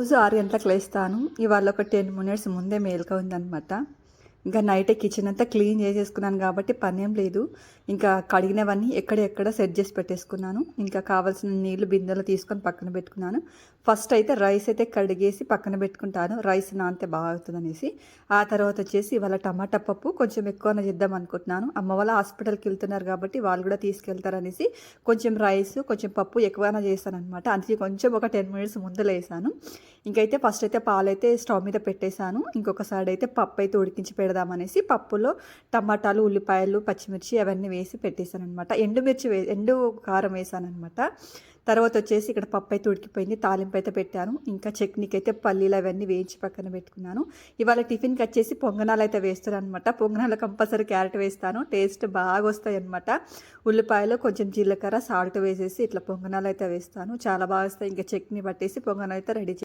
రోజు ఆరు గంటలకు లేస్తాను. ఇవాళ ఒక టెన్ మినిట్స్ ముందే మేలుక ఉందనమాట ఇంకా నైట్ కిచెన్ అంతా క్లీన్ చేసేసుకున్నాను కాబట్టి పనేం లేదు. ఇంకా కడిగినవన్నీ ఎక్కడెక్కడ సెట్ చేసి పెట్టేసుకున్నాను. ఇంకా కావాల్సిన నీళ్ళు బిందెలు తీసుకొని పక్కన పెట్టుకున్నాను. ఫస్ట్ అయితే రైస్ అయితే కడిగేసి పక్కన పెట్టుకుంటాను. రైస్ నాంతే బాగా అవుతుంది అనేసి ఆ తర్వాత వచ్చేసి ఇవాళ టమాటా పప్పు కొంచెం ఎక్కువనే చేద్దాం అనుకుంటున్నాను. అమ్మ వాళ్ళ హాస్పిటల్కి వెళ్తున్నారు కాబట్టి వాళ్ళు కూడా తీసుకెళ్తారనేసి కొంచెం రైస్ కొంచెం పప్పు ఎక్కువనే చేస్తాను అనమాట అందుకే కొంచెం ఒక టెన్ మినిట్స్ ముందు లేసాను. ఇంకైతే ఫస్ట్ అయితే పాలైతే స్టవ్ మీద పెట్టేశాను. ఇంకొక సైడ్ అయితే పప్పు అయితే ఉడికించి పెడదామనేసి పప్పులో టమాటాలు ఉల్లిపాయలు పచ్చిమిర్చి అవన్నీ వేసి పెట్టేశాను అనమాట ఎండుమిర్చి వే ఎండు కారం వేసాను అనమాట తర్వాత వచ్చేసి ఇక్కడ పప్పు అయితే ఉడికిపోయింది తాలింపు అయితే పెట్టాను. ఇంకా చట్నీకి అయితే పల్లీలు అవన్నీ వేయించి పక్కన పెట్టుకున్నాను. ఇవాళ టిఫిన్కి వచ్చేసి పొంగనాలు అయితే వేస్తున్నాను అనమాట పొంగనాలు కంపల్సరీ క్యారెట్ వేస్తాను. టేస్ట్ బాగా వస్తాయి అనమాట ఉల్లిపాయలు కొంచెం జీలకర్ర సాల్ట్ వేసేసి ఇట్లా పొంగనాలు అయితే వేస్తాను. చాలా బాగా వస్తాయి ఇంకా చట్నీ పట్టేసి పొంగనాలు అయితే రెడీ